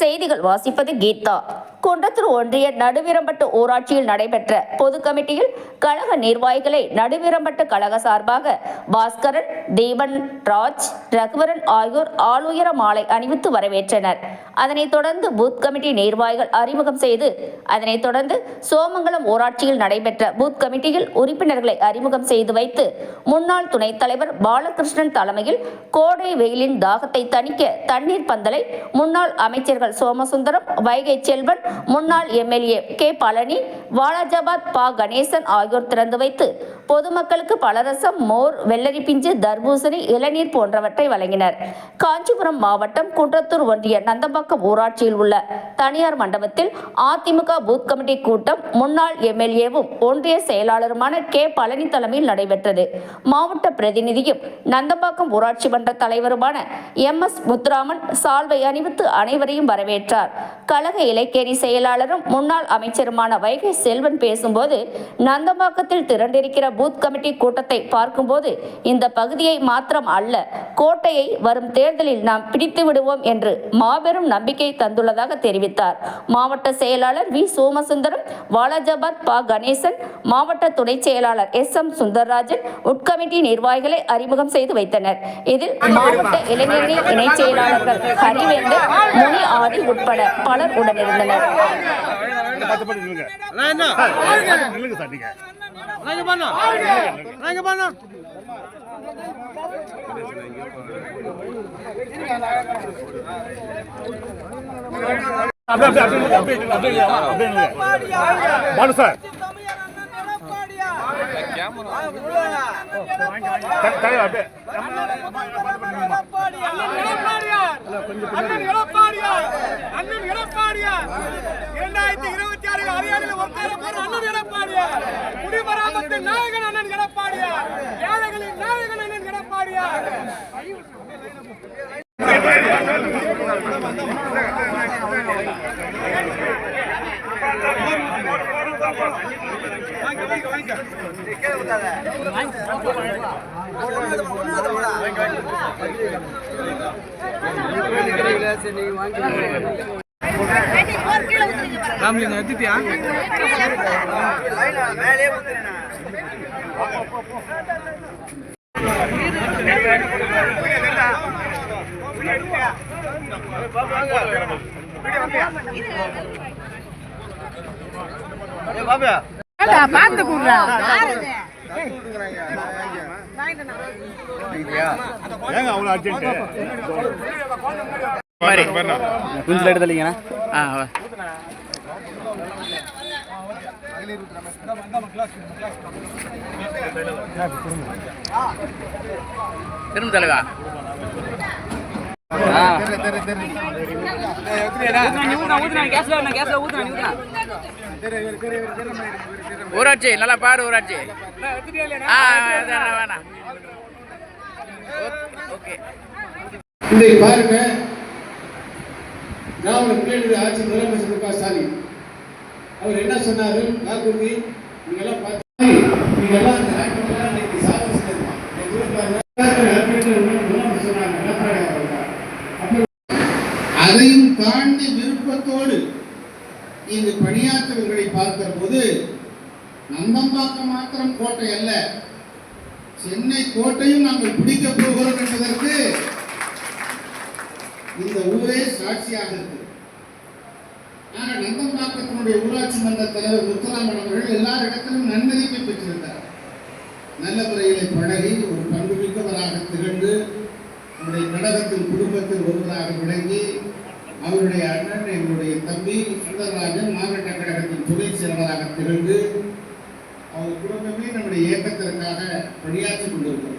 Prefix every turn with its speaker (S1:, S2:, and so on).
S1: செய்திகள் வாசிப்பது கீதா. குன்றத்தூர் ஒன்றிய நடுவிரம்பட்டு ஊராட்சியில் நடைபெற்ற பொது கமிட்டியில் கழக நிர்வாகிகளை நடுவிரம்பட்டு கழக சார்பாக பாஸ்கரன் தீபன் ராஜ் ரகுவரன் ஆகியோர் ஆளுயர மாலை அணிவித்து வரவேற்றனர். அதனைத் தொடர்ந்து பூத் கமிட்டி நிர்வாகிகள் அறிமுகம் செய்து அதனைத் தொடர்ந்து சோமங்கலம் ஊராட்சியில் நடைபெற்ற பூத் கமிட்டியில் உறுப்பினர்களை அறிமுகம் செய்து வைத்து முன்னாள் துணைத் தலைவர் பாலகிருஷ்ணன் தலைமையில் கோடை வெயிலின் தாகத்தை தணிக்க தண்ணீர் பந்தலை முன்னாள் அமைச்சர்கள் சோமசுந்தரம் வைகை செல்வன் முன்னாள் எம்எல்ஏ கே பழனி வாலாஜாபாத் பா கணேசன் ஆகியோர் திறந்து வைத்து பொதுமக்களுக்கு பலரசம் மோர் வெள்ளரி பிஞ்சு தர்பூசணி இளநீர் போன்றவற்றை வழங்கினர். காஞ்சிபுரம் மாவட்டம் குன்றத்தூர் ஒன்றிய நந்தம்பாக்கம் ஊராட்சியில் உள்ள தனியார் மண்டபத்தில் அதிமுக பூத் கமிட்டி கூட்டம் முன்னாள் எம்எல்ஏவும் ஒன்றிய செயலாளருமான கே பழனி தலைமையில் நடைபெற்றது. மாவட்ட பிரதிநிதியும் நந்தம்பாக்கம் ஊராட்சி மன்ற தலைவருமான எம் எஸ் முத்துராமன் சால்வை அணிவித்து அனைவரையும் வரவேற்றார். கழக இலக்கேரி செயலாளரும் முன்னாள் அமைச்சருமான வைகை செல்வன் பேசும்போது நந்தம்பாக்கத்தில் திரண்டிருக்கிற பூத் கமிட்டி கூட்டத்தை பார்க்கும்போது இந்த பகுதியை மாத்திரம் அல்ல கோட்டையை வரும் தேர்தலில் நாம் பிடித்து விடுவோம் என்று மாபெரும் நம்பிக்கை தந்துள்ளதாக தெரிவித்தார். மாவட்ட செயலாளர் வி. சோமசுந்தரம் வாலாஜாபாத் பா. கணேசன் மாவட்ட துணை செயலாளர் எஸ். எம். சுந்தரராஜன் உட்கமிட்டி நிர்வாகிகளை அறிமுகம் செய்து வைத்தனர். இதில் மாவட்ட இளைஞரணி இணை செயலாளர்கள் ஹரிவேந்தர் முனி ஆதி உட்பட பலர் உடனிருந்தனர்.
S2: பத்து நில்லுங்க
S3: என்ன
S2: சார், நில்லுங்க சார் நீங்க அப்படியே அப்படியே அப்படியே அப்படியே. பாலு சார்
S4: இரண்டாயிரத்தி இருபத்தி ஆறு அதிகாரிகள் ஒருத்தர் அண்ணன் எடப்பாடியார். குடிமராமத்து நாயகன் அண்ணன் எடப்பாடியார். ஏழைகளின் நாயகன் அண்ணன் எடப்பாடியார்.
S3: ராமலிங்கம் எடுத்துட்டியா ராமலிங்க எத்திட்டியா
S2: ஏங்க அவ்வளோ அர்ஜென்ட்
S5: கொஞ்சம் லைட் தள்ளிங்கண்ணா ஆ. திரும்ப தலைவா. ஊராட்சி நல்லா பாடு ஊராட்சி. ஆ வேணாம், ஓகே.
S6: இன்றைக்கு பாருங்க திராவிட முன்னேற்ற ஆட்சி முதலமைச்சர் மு க ஸ்டாலின். அவர் என்ன சொன்னாரு? வாக்குறுதி நீங்க எல்லாம் பார்த்து நீங்க எல்லாம் இந்த நாட்டுல இன்னைக்கு சாதனை செஞ்சிருக்கோம். இன்னைக்கு கூட பாருங்க, முதலமைச்சர் முதலமைச்சர் சொன்னாங்க, எடப்பாடி அவர்கள். அப்ப அதையும் தாண்டி விருப்பத்தோடு இங்கு பணியாற்றவர்களை பார்க்கிற போது நந்தம்பாக்கம் மாத்திரம் கோட்டை அல்ல சென்னை கோட்டையும் நாங்கள் பிடிக்கப் போகிறோம் என்பதற்கு இந்த ஊரே சாட்சியாக இருக்கு. ஆனால் நந்தம்பாக்கத்தினுடைய ஊராட்சி மன்ற தலைவர் முத்துராமன் அவர்கள் எல்லா இடத்திலும் நன்மதிப்பை பெற்றிருந்தார். நல்ல முறையிலே பழகி ஒரு பண்புமிக்கவராக திகழ்ந்து நம்முடைய கடகத்தின் குடும்பத்தில் ஒருவராக விளங்கி அவருடைய அண்ணன் எங்களுடைய தம்பி சுந்தரராஜன் மாவட்ட கழகத்தின் துணை செயலாளராக திகழ்ந்து அவர் குடும்பமே நம்முடைய இயக்கத்திற்காக பணியாற்றி கொண்டிருக்கிறது.